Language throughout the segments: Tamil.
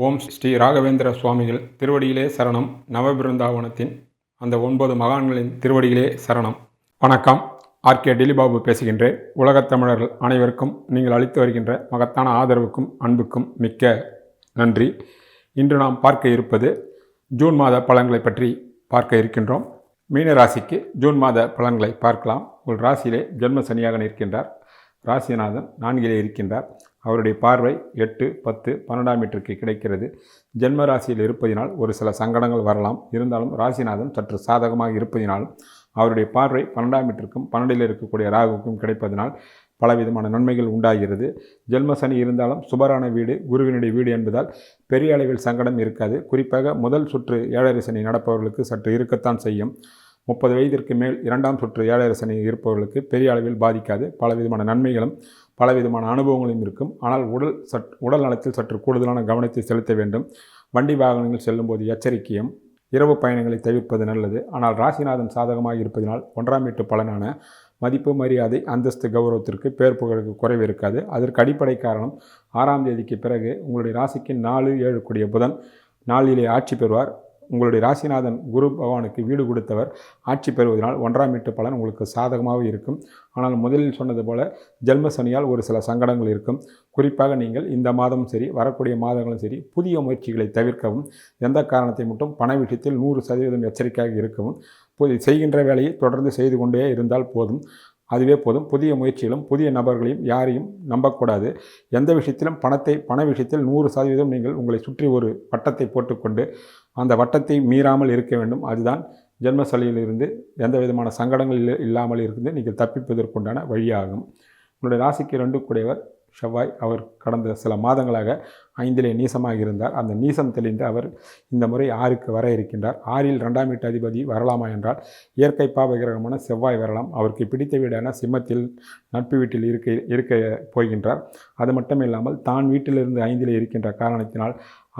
ஓம் ஸ்ரீ ராகவேந்திர சுவாமிகள் திருவடியிலே சரணம். நவபிருந்தாவனத்தின் அந்த ஒன்பது மகான்களின் திருவடியிலே சரணம். வணக்கம். ஆர்கே டிலிபாபு பேசுகின்றேன். உலகத் தமிழர்கள் அனைவருக்கும் நீங்கள் அளித்து வருகின்ற மகத்தான ஆதரவுக்கும் அன்புக்கும் மிக்க நன்றி. இன்று நாம் பார்க்க இருப்பது ஜூன் மாத பலன்களை பற்றி பார்க்க இருக்கின்றோம். மீன ராசிக்கு ஜூன் மாத பலன்களை பார்க்கலாம். உங்கள் ராசியிலே ஜென்ம சனியாக நிற்கின்றார். ராசிநாதன் நான்கிலே இருக்கின்றார். அவருடைய பார்வை எட்டு பத்து பன்னெண்டாம் மீட்டருக்கு கிடைக்கிறது. ஜென்ம ராசியில் இருப்பதினால் ஒரு சில சங்கடங்கள் வரலாம். இருந்தாலும் ராசிநாதன் சற்று சாதகமாக இருப்பதினாலும் அவருடைய பார்வை பன்னெண்டாம் மீட்டருக்கும் பன்னெண்டில் இருக்கக்கூடிய ராகுக்கும் கிடைப்பதனால் பலவிதமான நன்மைகள் உண்டாகிறது. ஜென்ம சனி இருந்தாலும் சுபரான வீடு குருவினுடைய வீடு என்பதால் பெரிய அளவில் சங்கடம் இருக்காது. குறிப்பாக முதல் சுற்று ஏழரை சனி நடப்பவர்களுக்கு சற்று இருக்கத்தான் செய்யும். முப்பது வயதிற்கு மேல் இரண்டாம் சுற்று ஏழரை சனி இருப்பவர்களுக்கு பெரிய அளவில் பாதிக்காது. பலவிதமான நன்மைகளும் பலவிதமான அனுபவங்களும் இருக்கும். ஆனால் உடல் சற் உடல் நலத்தில் சற்று கூடுதலான கவனத்தை செலுத்த வேண்டும். வண்டி வாகனங்கள் செல்லும்போது எச்சரிக்கையும் இரவு பயணங்களை தவிர்ப்பது நல்லது. ஆனால் ராசிநாதன் சாதகமாக இருப்பதனால் ஒன்றாம் வீட்டு பலனான மதிப்பு மரியாதை அந்தஸ்து கௌரவத்திற்கு பேர் புகழுக்கு குறைவு இருக்காது. அதற்கு அடிப்படை காரணம் ஆறாம் தேதிக்கு பிறகு உங்களுடைய ராசிக்கு நாலு ஏழு கூடிய புதன். நாளிலே ஆட்சி பெறுவார். உங்களுடைய ராசிநாதன் குரு பகவானுக்கு வீடு கொடுத்தவர் ஆட்சி பெறுவதனால் ஒன்றாம் வீட்டு பலன் உங்களுக்கு சாதகமாக இருக்கும். ஆனால் முதலில் சொன்னது போல ஜென்ம சனியால் ஒரு சில சங்கடங்கள் இருக்கும். குறிப்பாக நீங்கள் இந்த மாதமும் சரி வரக்கூடிய மாதங்களும் சரி புதிய முயற்சிகளை தவிர்க்கவும் எந்த காரணத்தை மட்டும் பண விஷயத்தில் நூறு சதவீதம் எச்சரிக்கையாக இருக்கவும் செய்கின்ற வேலையை தொடர்ந்து செய்து கொண்டே இருந்தால் போதும். அதுவே போதும். புதிய முயற்சிகளும் புதிய நபர்களையும் யாரையும் நம்பக்கூடாது. எந்த விஷயத்திலும் பணத்தை பண விஷயத்தில் நூறு சதவீதம் நீங்கள் உங்களை சுற்றி ஒரு வட்டத்தை போட்டுக்கொண்டு அந்த வட்டத்தை மீறாமல் இருக்க வேண்டும். அதுதான் ஜென்மசலியிலிருந்து எந்த விதமான சங்கடங்கள் இல்லாமல் இருந்து நீங்கள் தப்பிப்பதற்குண்டான வழியாகும். உங்களுடைய ராசிக்கு ரெண்டு கூடியவர் செவ்வாய் அவர் கடந்த சில மாதங்களாக ஐந்திலே நீசமாக இருந்தார் அந்த நீசம் தெளிந்து அவர் இந்த முறை ஆறுக்கு வர இருக்கின்றார். ஆறில் ரெண்டாம் வீட்டு அதிபதி வரலாமா என்றால் இயற்கை பாவகிரகமான செவ்வாய் வரலாம். அவருக்கு பிடித்த வீடான சிம்மத்தில் நட்பு வீட்டில் இருக்க இருக்க போகின்றார். அது மட்டும் இல்லாமல் தான் வீட்டிலிருந்து ஐந்திலே இருக்கின்ற காரணத்தினால்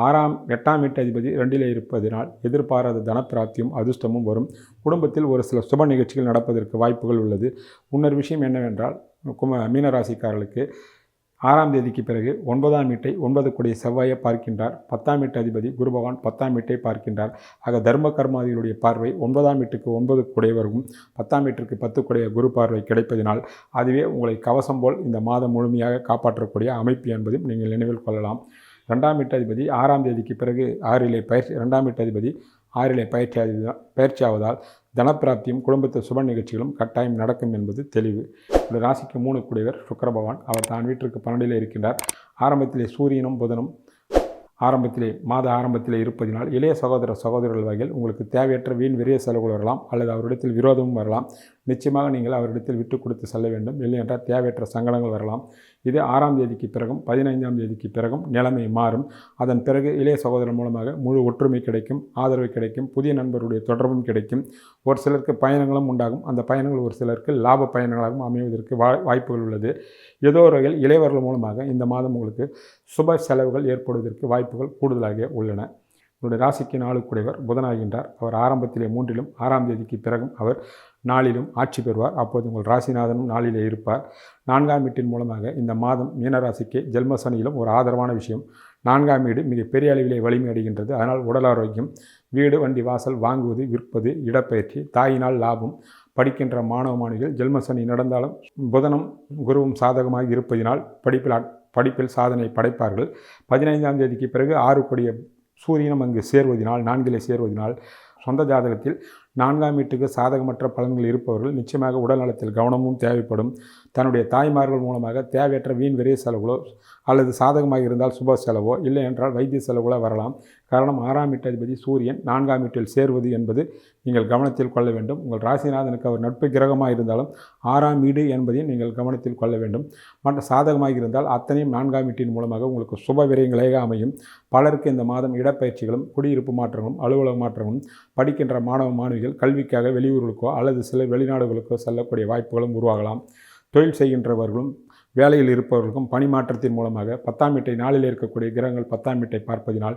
ஆறாம் எட்டாம் வீட்டு அதிபதி ரெண்டிலே இருப்பதினால் எதிர்பாராத தனப்பிராப்தியும் அதிர்ஷ்டமும் வரும். குடும்பத்தில் ஒரு சில சுப நிகழ்ச்சிகள் நடப்பதற்கு வாய்ப்புகள் உள்ளது. முன்னர் விஷயம் என்னவென்றால் கும மீனராசிக்காரர்களுக்கு ஆறாம் தேதிக்கு பிறகு ஒன்பதாம் வீட்டை ஒன்பது கூடிய செவ்வாயை பார்க்கின்றார். பத்தாம் வீட்டு அதிபதி குருபகவான் பத்தாம் வீட்டை பார்க்கின்றார். ஆக தர்ம கர்மாதிகளுடைய பார்வை ஒன்பதாம் வீட்டுக்கு ஒன்பது கூடையவரும் பத்தாம் வீட்டிற்கு பத்து கூடைய குரு பார்வை கிடைப்பதினால் அதுவே உங்களை கவசம் போல் இந்த மாதம் முழுமையாக காப்பாற்றக்கூடிய அமைப்பு என்பதும் நீங்கள் நினைவில் கொள்ளலாம். ரெண்டாம் வீட்டு அதிபதி ஆறாம் தேதிக்கு பிறகு ஆறிலே பயிற்சி ரெண்டாம் வீட்டு அதிபதி ஆறிலே பயிற்சி பயிற்சியாவதால் தனப்பிராப்தியும் குடும்பத்து சுப நிகழ்ச்சிகளும் கட்டாயம் நடக்கும் என்பது தெளிவு. இந்த ராசிக்கு மூணு கூடியவர் சுக்கர பகவான். அவர் தான் வீட்டிற்கு பன்னெண்டிலே இருக்கின்றார். ஆரம்பத்திலே சூரியனும் புதனும் ஆரம்பத்திலே மாத ஆரம்பத்திலே இருப்பதினால் இளைய சகோதர சகோதரர்கள் வகையில் உங்களுக்கு தேவையற்ற வீண் விரிய செலவுகள் வரலாம். அல்லது அவரிடத்தில் விரோதமும் வரலாம். நிச்சயமாக நீங்கள் அவரிடத்தில் விட்டு கொடுத்து செல்ல வேண்டும். இல்லை என்றால் தேவையற்ற சங்கடங்கள் வரலாம். இது ஆறாம் தேதிக்கு பிறகும் பதினைந்தாம் தேதிக்கு பிறகும் நிலைமை மாறும். அதன் பிறகு இளைய சகோதரர் மூலமாக முழு ஒற்றுமை கிடைக்கும் ஆதரவு கிடைக்கும் புதிய நண்பருடைய தொடர்பும் கிடைக்கும். ஒரு சிலருக்கு பயணங்களும் உண்டாகும். அந்த பயணங்கள் ஒரு சிலருக்கு லாப பயணங்களாகவும் அமைவதற்கு வா வாய்ப்புகள் உள்ளது. ஏதோ ஒரு வகையில் இளையவர்கள் மூலமாக இந்த மாதம் உங்களுக்கு சுப செலவுகள் ஏற்படுவதற்கு வாய்ப்புகள் கூடுதலாக உள்ளன. இவருடைய ராசிக்கு நாளுக்குடையவர் புதனாகின்றார். அவர் ஆரம்பத்திலே மூன்றிலும் ஆறாம் தேதிக்கு பிறகும் அவர் நாளிலும் ஆட்சி பெறுவார். அப்போது உங்கள் ராசிநாதனும் நாளிலே இருப்பார். நான்காம் வீட்டின் மூலமாக இந்த மாதம் மீனராசிக்கு ஜென்மசனியிலும் ஒரு ஆதரவான விஷயம். நான்காம் வீடு மிக பெரிய அளவிலே வலிமை அடைகின்றது. அதனால் உடல் ஆரோக்கியம் வீடு வண்டி வாசல் வாங்குவது விற்பது இடப்பெயர்ச்சி தாயினால் லாபம் படிக்கின்ற மாணவ மாணவிகள் ஜென்மசனி நடந்தாலும் புதனும் குருவும் சாதகமாக இருப்பதினால் படிப்பில் படிப்பில் சாதனை படைப்பார்கள். பதினைந்தாம் தேதிக்கு பிறகு ஆறு கொடிய சூரியனும் அங்கு சேர்வதினால் நான்கிலே சேர்வதினால் சொந்த ஜாதகத்தில் நான்காம் வீட்டுக்கு சாதகமற்ற பலன்கள் இருப்பவர்கள் நிச்சயமாக உடல் நலத்தில் கவனமும் தேவைப்படும். தன்னுடைய தாய்மார்கள் மூலமாக தேவையற்ற வீண் விரைய செலவுகளோ அல்லது சாதகமாக இருந்தால் சுப செலவோ இல்லை என்றால் வைத்திய செலவுகளோ வரலாம். காரணம் ஆறாம் வீட்டதிபதி சூரியன் நான்காம் வீட்டில் சேர்வது என்பது நீங்கள் கவனத்தில் கொள்ள வேண்டும். உங்கள் ராசிநாதனுக்கு அவர் நட்பு கிரகமாக இருந்தாலும் ஆறாம் வீடு என்பதையும் நீங்கள் கவனத்தில் கொள்ள வேண்டும். மற்ற சாதகமாக இருந்தால் அத்தனையும் நான்காம் வீட்டின் மூலமாக உங்களுக்கு சுப விரயங்களே அமையும். பலருக்கு இந்த மாதம் இடப்பயிற்சிகளும் குடியிருப்பு மாற்றங்களும் அலுவலக மாற்றங்களும் படிக்கின்ற மாணவ மாணவிகள் கல்விக்காக வெளியூர்களுக்கோ அல்லது சில வெளிநாடுகளுக்கோ செல்லக்கூடிய வாய்ப்புகளும் உருவாகலாம். தொழில் செய்கின்றவர்களும் வேலையில் இருப்பவர்களுக்கும் பணி மாற்றத்தின் மூலமாக பத்தாம் வீட்டை நாளில் இருக்கக்கூடிய கிரகங்கள் பத்தாம் வீட்டை பார்ப்பதினால்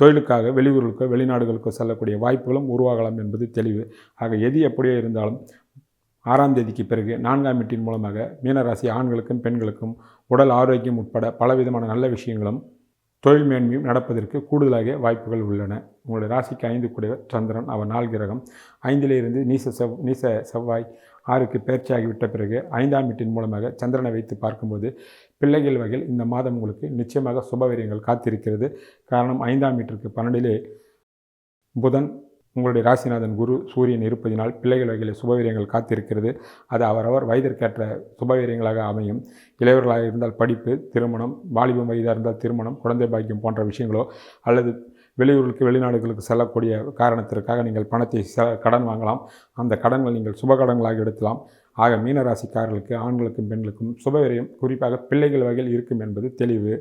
தொழிலுக்காக வெளியூர்களுக்கோ வெளிநாடுகளுக்கோ செல்லக்கூடிய வாய்ப்புகளும் உருவாகலாம் என்பது தெளிவு. ஆக எது எப்படியோ இருந்தாலும் ஆறாம் தேதிக்கு பிறகு நான்காம் வீட்டின் மூலமாக மீனராசி ஆண்களுக்கும் பெண்களுக்கும் உடல் ஆரோக்கியம் உட்பட பலவிதமான நல்ல விஷயங்களும் தொழில் மேன்மையும் நடப்பதற்கு கூடுதலாக வாய்ப்புகள் உள்ளன. உங்களுடைய ராசிக்கு ஐந்து கூடிய சந்திரன் அவர் நாள் கிரகம். ஐந்திலிருந்து நீச செவ் நீச செவ்வாய் ஆறுக்கு பயிற்சியாகிவிட்ட பிறகு ஐந்தாம் வீட்டின் மூலமாக சந்திரனை வைத்து பார்க்கும்போது பிள்ளைகள் வகையில் இந்த மாதம் உங்களுக்கு நிச்சயமாக சுபவீரியங்கள் காத்திருக்கிறது. காரணம் ஐந்தாம் வீட்டிற்கு பன்னெண்டிலே புதன் உங்களுடைய ராசிநாதன் குரு சூரியன் இருப்பதினால் பிள்ளைகள் வகையில் சுபவீரியங்கள் காத்திருக்கிறது. அது அவரவர் வயதிற்கேற்ற சுபவீரியங்களாக அமையும். இளையவர்களாக இருந்தால் படிப்பு திருமணம் வாலிபம் வயதாக இருந்தால் திருமணம் குழந்தை பாக்கியம் போன்ற விஷயங்களோ அல்லது வெளியூர்களுக்கு வெளிநாடுகளுக்கு செல்லக்கூடிய காரணத்திற்காக நீங்கள் பணத்தை கடன் வாங்கலாம். அந்த கடன்கள் நீங்கள் சுப கடன்களாக எடுக்கலாம் ஆக மீனராசிக்காரர்களுக்கு ஆண்களுக்கும் பெண்களுக்கும் சுபவிரயம் குறிப்பாக பிள்ளைகள் வகையில் இருக்கும் என்பது தெளிவு.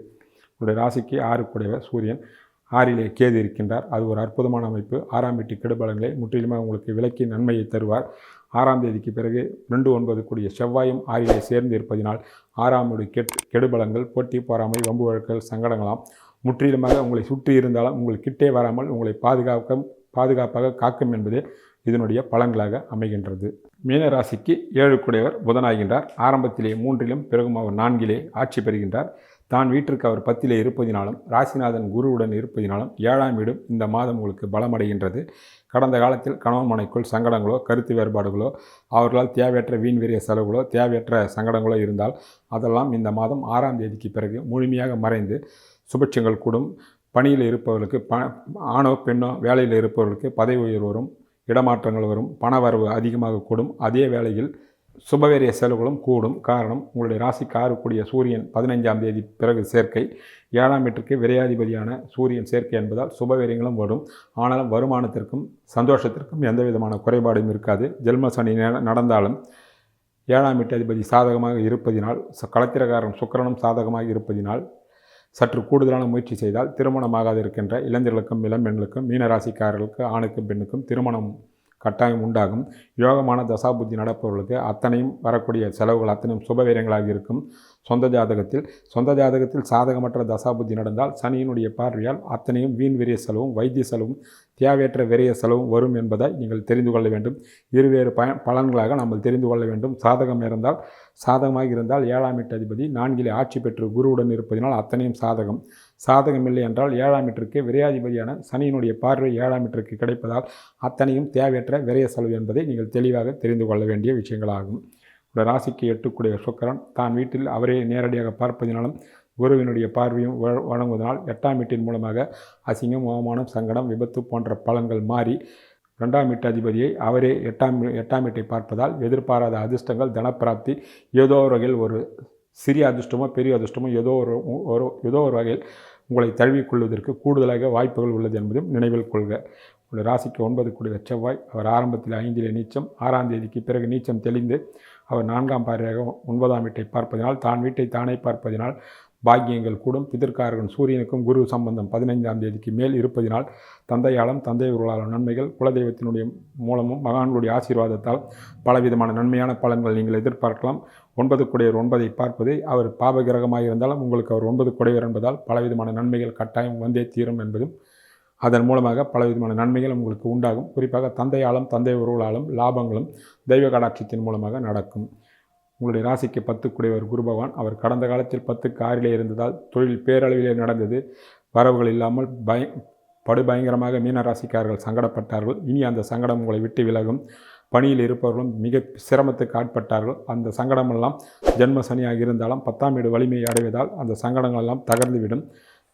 உங்களுடைய ராசிக்கு ஆறுக்குடையவர் சூரியன். ஆறிலே கேது இருக்கின்றார். அது ஒரு அற்புதமான அமைப்பு. ஆறாம் வீட்டு கெடுபலங்களை முற்றிலுமாக உங்களுக்கு விலக்கி நன்மையை தருவார். ஆறாம் தேதிக்கு பிறகு ரெண்டு ஒன்பது கூடிய செவ்வாயும் ஆறிலே சேர்ந்து இருப்பதினால் ஆறாம் வீடு கெட் கெடுபலங்கள் போட்டி போராமை வம்பு வழக்குகள் சங்கடங்களாம் முற்றிலுமாக உங்களை சுற்றி இருந்தாலும் உங்கள் கிட்டே வராமல் உங்களை பாதுகாக்க பாதுகாப்பாக காக்கும் என்பதே இதனுடைய பலன்களாக அமைகின்றது. மீனராசிக்கு ஏழு குடையவர் புதனாகின்றார். ஆரம்பத்திலே மூன்றிலும் பிறகும் அவர் நான்கிலே ஆட்சி பெறுகின்றார். தான் வீட்டிற்கு அவர் பத்திலே இருப்பதினாலும் ராசிநாதன் குருவுடன் இருப்பதினாலும் ஏழாம் வீடும் இந்த மாதம் உங்களுக்கு பலமடைகின்றது. கடந்த காலத்தில் கணவன் மனைக்குள் சங்கடங்களோ கருத்து வேறுபாடுகளோ அவர்களால் தேவையற்ற வீண் வீரிய செலவுகளோ தேவையற்ற சங்கடங்களோ இருந்தால் அதெல்லாம் இந்த மாதம் ஆறாம் தேதிக்கு பிறகு முழுமையாக மறைந்து சுபட்சங்கள் கூடும். பணியில் இருப்பவர்களுக்கு ப ஆணோ பெண்ணோ வேலையில் இருப்பவர்களுக்கு பதவி உயர்வு வரும் இடமாற்றங்கள் வரும் பண வரவு அதிகமாக கூடும். அதே வேளையில் சுபவேரிய செலவுகளும் கூடும். காரணம் உங்களுடைய ராசிக்கு ஆறக்கூடிய சூரியன் பதினைஞ்சாம் தேதி பிறகு சேர்க்கை. ஏழாம் வீட்டிற்கு விரையாதிபதியான சூரியன் சேர்க்கை என்பதால் சுபவேரியங்களும் வரும். ஆனாலும் வருமானத்திற்கும் சந்தோஷத்திற்கும் எந்த விதமான குறைபாடும் இருக்காது. ஜென்ம சனி நடந்தாலும் ஏழாம் வீட்டு அதிபதி சாதகமாக இருப்பதினால் ச- சுக்கரனும் சாதகமாக இருப்பதினால் சற்று கூடுதலான முயற்சி செய்தால் திருமணமாகாது இருக்கின்ற இளைஞர்களுக்கும் இளம்பெண்களுக்கும் மீனராசிக்காரர்களுக்கு ஆணுக்கும் பெண்ணுக்கும் திருமணம் கட்டாயம் உண்டாகும். யோகமான தசாபுத்தி நடப்பவர்களுக்கு அத்தனையும் வரக்கூடிய செலவுகள் அத்தனையும் சுபவீரங்களாக இருக்கும். சொந்த ஜாதகத்தில் சொந்த ஜாதகத்தில் சாதகமற்ற தசாபுத்தி நடந்தால் சனியினுடைய பார்வையால் அத்தனையும் வீண் விரிய செலவும் வைத்திய செலவும் தேவையற்ற விரைய செலவும் வரும் என்பதை நீங்கள் தெரிந்து கொள்ள வேண்டும். இருவேறு பய பலன்களாக நாம் தெரிந்து கொள்ள வேண்டும். சாதகம் இருந்தால் சாதகமாக இருந்தால் ஏழாம் எட்டு அதிபதி நான்கிலே ஆட்சி பெற்று குருவுடன் இருப்பதினால் அத்தனையும் சாதகம். சாதகம் இல்லை என்றால் ஏழாம் எட்டிற்கு விரையாதிபதியான சனியினுடைய பார்வை ஏழாம் எட்டிற்கு கிடைப்பதால் அத்தனையும் தேவையற்ற விரைய செலவு என்பதை நீங்கள் தெளிவாக தெரிந்து கொள்ள வேண்டிய விஷயங்களாகும். உங்கள் ராசிக்கு எட்டுக்குடைய சுக்கரன் தான் வீட்டில் அவரே நேரடியாக பார்ப்பதினாலும் குருவினுடைய பார்வையும் வழங்குவதனால் எட்டாம் வீட்டின் மூலமாக அசிங்கம் அவமானம் சங்கடம் விபத்து போன்ற பலன்கள் மாறி ரெண்டாம் வீட்டு அதிபதியை அவரே எட்டாம் எட்டாம் வீட்டை பார்ப்பதால் எதிர்பாராத அதிர்ஷ்டங்கள் தனப்பிராப்தி ஏதோ ஒரு வகையில் ஒரு சிறிய அதிர்ஷ்டமோ பெரிய அதிர்ஷ்டமோ ஏதோ ஒரு ஒரு ஏதோ ஒரு வகையில் உங்களை தழுவிக்கொள்வதற்கு கூடுதலாக வாய்ப்புகள் உள்ளது என்பதையும் நினைவில் கொள்க. உங்கள் ராசிக்கு ஒன்பது கூடிய செவ்வாய் அவர் ஆரம்பத்தில் ஐந்திலே நீச்சம் ஆறாம் தேதிக்கு பிறகு நீச்சம் தெளிந்து அவர் நான்காம் பார்வையாக ஒன்பதாம் வீட்டை பார்ப்பதினால் தான் வீட்டை தானே பார்ப்பதினால் பாக்கியங்கள் கூடும். பிதற்காரகன் சூரியனுக்கும் குரு சம்பந்தம் பதினைந்தாம் தேதிக்கு மேல் இருப்பதினால் தந்தையாலும் தந்தை நன்மைகள் குலதெய்வத்தினுடைய மூலமும் மகான்களுடைய ஆசீர்வாதத்தால் பலவிதமான நன்மையான பலன்கள் நீங்கள் எதிர்பார்க்கலாம். ஒன்பது குடையர் ஒன்பதை பார்ப்பது அவர் பாபகிரகமாக இருந்தாலும் உங்களுக்கு அவர் ஒன்பது குடையர் என்பதால் பலவிதமான நன்மைகள் கட்டாயம் வந்தே தீரும் என்பதும் அதன் மூலமாக பலவிதமான நன்மைகள் உங்களுக்கு உண்டாகும். குறிப்பாக தந்தையாலும் தந்தை உறவுகளாலும் லாபங்களும் தெய்வ கடாட்சத்தின் மூலமாக நடக்கும். உங்களுடைய ராசிக்கு பத்து குடையவர் குரு பகவான் அவர் கடந்த காலத்தில் பத்து காரிலே இருந்ததால் தொழில் பேரளவிலே நடந்தது. வரவுகள் இல்லாமல் பய படுபயங்கரமாக மீன ராசிக்காரர்கள் சங்கடப்பட்டார்கள். இனி அந்த சங்கடம் உங்களை விட்டு விலகும். பணியில் இருப்பவர்களும் மிக சிரமத்துக்கு ஆட்பட்டார்கள். அந்த சங்கடமெல்லாம் ஜென்ம சனியாக இருந்தாலும் பத்தாம் வீடு வலிமையை அடைவதால் அந்த சங்கடங்கள் எல்லாம் தகர்ந்துவிடும்.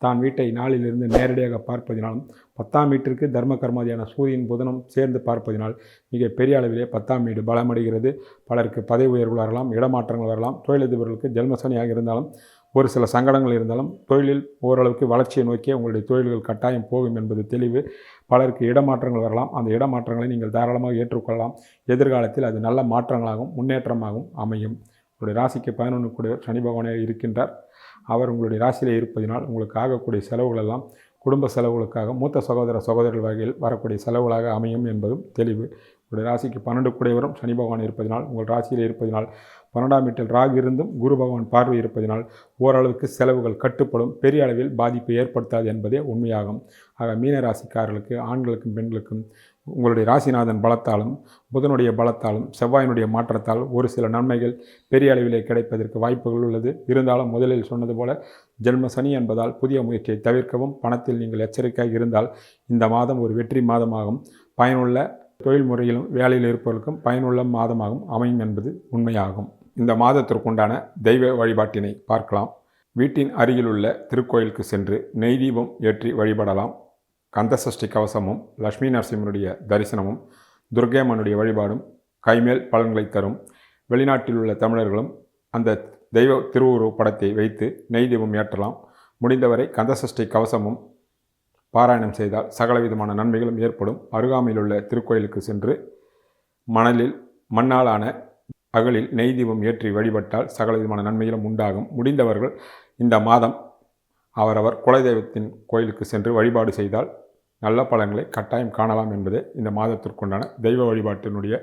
தான் வீட்டை நாளிலிருந்து நேரடியாக பார்ப்பதினாலும் பத்தாம் வீட்டிற்கு தர்ம கர்மாதியான சூரியன் புதனும் சேர்ந்து பார்ப்பதினால் மிக பெரிய அளவிலே பத்தாம் வீடு பலமடைகிறது. பலருக்கு பதவி உயர்வுகள் வரலாம் இடமாற்றங்கள் வரலாம் தொழிலதிபர்களுக்கு ஜென்மசனியாக இருந்தாலும் ஒரு சில சங்கடங்கள் இருந்தாலும் தொழிலில் ஓரளவுக்கு வளர்ச்சியை நோக்கியே உங்களுடைய தொழில்கள் கட்டாயம் போகும் என்பது தெளிவு. பலருக்கு இடமாற்றங்கள் வரலாம் அந்த இடமாற்றங்களை நீங்கள் தாராளமாக ஏற்றுக்கொள்ளலாம். எதிர்காலத்தில் அது நல்ல மாற்றங்களாகவும் முன்னேற்றமாகவும் அமையும். உங்களுடைய ராசிக்கு பதினொன்று கூட சனி பகவானே இருக்கின்றார். அவர் உங்களுடைய ராசியில் இருப்பதினால் உங்களுக்கு ஆகக்கூடிய செலவுகளெல்லாம் குடும்ப செலவுகளுக்காக மூத்த சகோதர சகோதரர்கள் வகையில் வரக்கூடிய செலவுகளாக அமையும் என்பதும் தெளிவு. உங்களுடைய ராசிக்கு பன்னெண்டு கூடையவரும் சனி பகவான் இருப்பதினால் உங்கள் ராசியில் இருப்பதினால் பன்னெண்டாம் வீட்டில் ராகு இருந்தும் குரு பகவான் பார்வை இருப்பதினால் ஓரளவுக்கு செலவுகள் கட்டுப்படும் பெரிய அளவில் பாதிப்பு ஏற்படுத்தாது என்பதே உண்மையாகும். ஆக மீன ராசிக்காரர்களுக்கு ஆண்களுக்கும் பெண்களுக்கும் உங்களுடைய ராசிநாதன் பலத்தாலும் புதனுடைய பலத்தாலும் செவ்வாயினுடைய மாற்றத்தால் ஒரு சில நன்மைகள் பெரிய அளவிலே கிடைப்பதற்கு வாய்ப்புகள் உள்ளது. இருந்தாலும் முதலில் சொன்னது போல ஜென்ம சனி என்பதால் புதிய முயற்சியை தவிர்க்கவும் பணத்தில் நீங்கள் எச்சரிக்கையாக இருந்தால் இந்த மாதம் ஒரு வெற்றி மாதமாகும். பயனுள்ள தொழில் முறையிலும் வேலையில் இருப்பவர்களுக்கும் பயனுள்ள மாதமாகவும் அமையும் என்பது உண்மையாகும். இந்த மாதத்திற்குண்டான தெய்வ வழிபாட்டினை பார்க்கலாம். வீட்டின் அருகிலுள்ள திருக்கோயிலுக்கு சென்று நெய் தீபம் ஏற்றி வழிபடலாம். கந்தசஷ்டி கவசமும் லக்ஷ்மி நரசிம்மனுடைய தரிசனமும் துர்கேமனுடைய வழிபாடும் கைமேல் பலன்களை தரும். வெளிநாட்டில் உள்ள தமிழர்களும் அந்த தெய்வ திருவுரு படத்தை வைத்து நெய் தீபம் ஏற்றலாம். முடிந்தவரை கந்தசஷ்டி கவசமும் பாராயணம் செய்தால் சகலவிதமான நன்மைகளும் ஏற்படும். அருகாமையில் உள்ள திருக்கோயிலுக்கு சென்று மணலில் மண்ணாலான அகலில் நெய் தீபம் ஏற்றி வழிபட்டால் சகலவிதமான நன்மைகளும் உண்டாகும். முடிந்தவர்கள் இந்த மாதம் அவரவர் குலதெய்வத்தின் கோயிலுக்கு சென்று வழிபாடு செய்தால் நல்ல பலன்களை கட்டாயம் காணலாம் என்பதே இந்த மாதத்திற்குண்டான தெய்வ வழிபாட்டினுடைய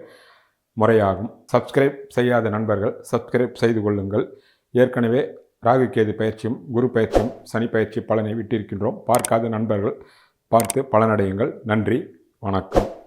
முறையாகும். சப்ஸ்கிரைப் செய்யாத நண்பர்கள் சப்ஸ்கிரைப் செய்து கொள்ளுங்கள். ஏற்கனவே ராகு கேது பயிற்சியும் குரு பயிற்சியும் சனி பயிற்சி பலனை விட்டிருக்கின்றோம். பார்க்காத நண்பர்கள் பார்த்து பலனடையுங்கள். நன்றி வணக்கம்.